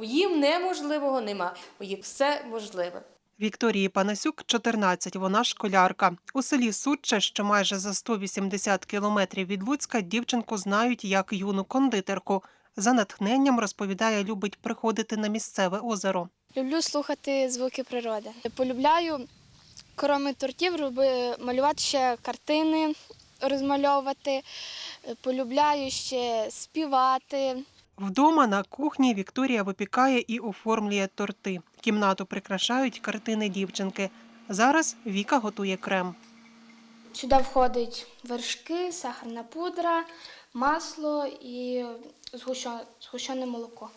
Їм неможливого нема, у їх все можливе. Вікторії Панасюк 14, вона школярка. У селі Сучче, що майже за 180 кілометрів від Луцька, дівчинку знають як юну кондитерку. За натхненням розповідає, любить приходити на місцеве озеро. Люблю слухати звуки природи. Полюбляю, крім тортів, роби, малювати ще картини, розмальовувати. Полюбляю ще співати. Вдома на кухні Вікторія випікає і оформлює торти. Кімнату прикрашають картини дівчинки. Зараз Віка готує крем. Сюди входять вершки, сахарна пудра, масло і згущене молоко.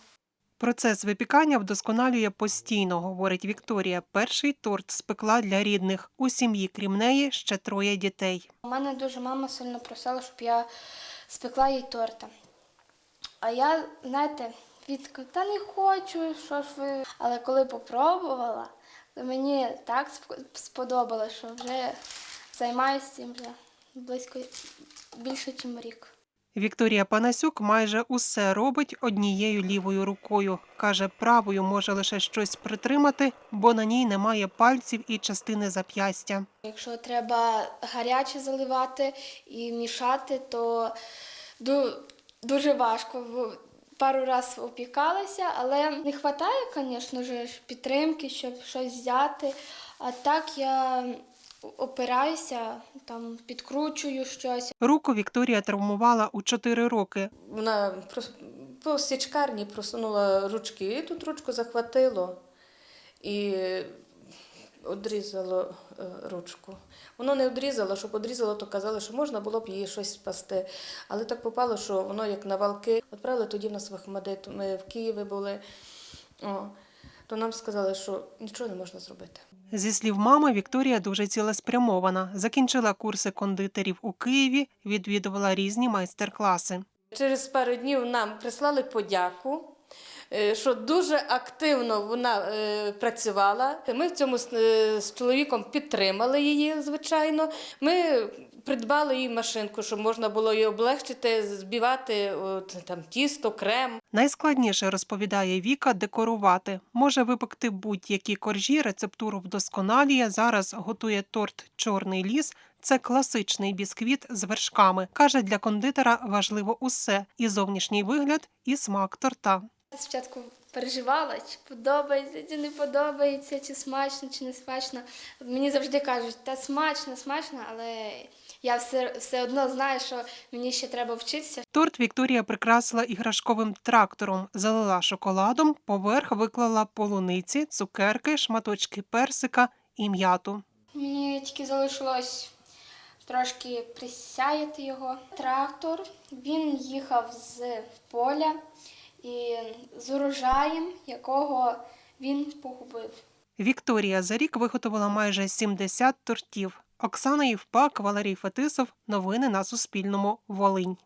Процес випікання вдосконалює постійно, говорить Вікторія. Перший торт спекла для рідних. У сім'ї, крім неї, ще троє дітей. У мене дуже мама сильно просила, щоб я спекла їй торта. А я, знаєте, відка, та не хочу, що ж ви. Але коли попробувала, то мені так сп- сподобалось, що вже займаюся цим вже близько більше, ніж рік. Вікторія Панасюк майже усе робить однією лівою рукою. Каже, правою може лише щось притримати, бо на ній немає пальців і частини зап'ястя. Якщо треба гаряче заливати і мішати, то дуже важко. Пару разів опікалася, але не вистачає, звісно ж, підтримки, щоб щось взяти. А так я опираюся, там, підкручую щось. Руку Вікторія травмувала у 4 роки. Вона по січкарні просунула ручки, і тут ручку захватило і одрізало е, ручку. Воно не одрізало, щоб одрізало, то казали, що можна було б її щось спасти. Але так попало, що воно як на валки. Відправили тоді в нас в Ахмадит, ми в Києві були. О, то нам сказали, що нічого не можна зробити. Зі слів мами, Вікторія дуже цілеспрямована. Закінчила курси кондитерів у Києві, відвідувала різні майстер-класи. Через пару днів нам прислали подяку, що дуже активно вона е, працювала. Ми в цьому е, з чоловіком підтримали її, звичайно. Ми придбали їй машинку, щоб можна було її облегчити, збивати от, там, тісто, крем. Найскладніше розповідає Віка декорувати. Може випекти будь-які коржі, рецептуру вдосконалює. Зараз готує торт Чорний ліс. Це класичний бісквіт з вершками. Каже, для кондитера важливо усе: і зовнішній вигляд, і смак торта. Спочатку переживала, чи подобається, чи не подобається, чи смачно, чи не смачно. Мені завжди кажуть, та смачно, смачно, але я все, все одно знаю, що мені ще треба вчитися, Торт Вікторія прикрасила іграшковим трактором, залила шоколадом, поверх виклала полуниці, цукерки, шматочки персика і м'яту. Мені тільки залишилось трошки присяяти його. Трактор він їхав з поля і з урожаєм, якого він погубив. Вікторія за рік виготовила майже 70 тортів. Оксана Євпак, Валерій Фетисов. Новини на Суспільному. Волинь.